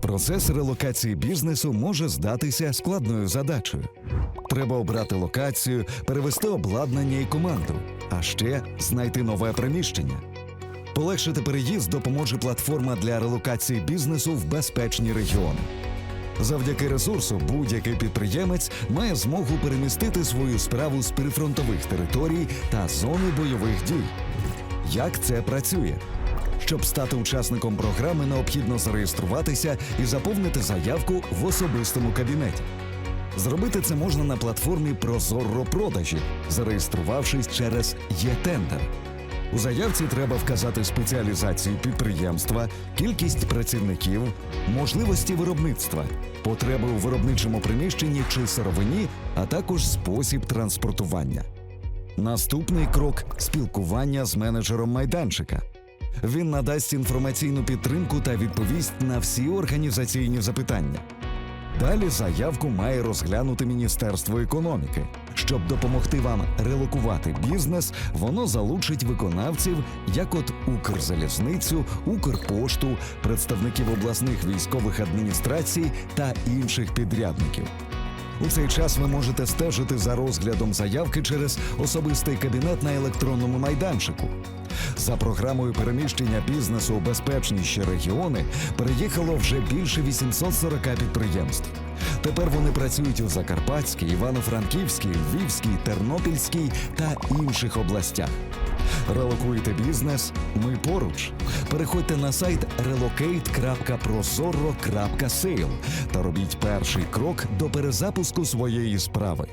Процес релокації бізнесу може здатися складною задачею. Треба обрати локацію, перевести обладнання і команду, а ще знайти нове приміщення. Полегшити переїзд допоможе платформа для релокації бізнесу в безпечні регіони. Завдяки ресурсу будь-який підприємець має змогу перемістити свою справу з прифронтових територій та зони бойових дій. Як це працює? Щоб стати учасником програми, необхідно зареєструватися і заповнити заявку в особистому кабінеті. Зробити це можна на платформі Прозоро продажі, зареєструвавшись через «Є-тендер». У заявці треба вказати спеціалізацію підприємства, кількість працівників, можливості виробництва, потреби у виробничому приміщенні чи сировині, а також спосіб транспортування. Наступний крок спілкування з менеджером майданчика. Він надасть інформаційну підтримку та відповість на всі організаційні запитання. Далі заявку має розглянути Міністерство економіки. Щоб допомогти вам релокувати бізнес, воно залучить виконавців, як от Укрзалізницю, Укрпошту, представників обласних військових адміністрацій та інших підрядників. У цей час ви можете стежити за розглядом заявки через особистий кабінет на електронному майданчику. За програмою переміщення бізнесу у безпечніші регіони переїхало вже більше 840 підприємств. Тепер вони працюють у Закарпатській, Івано-Франківській, Львівській, Тернопільській та інших областях. Релокуєте бізнес? Ми поруч. Переходьте на сайт relocate.prozorro.sale та робіть перший крок до перезапуску своєї справи.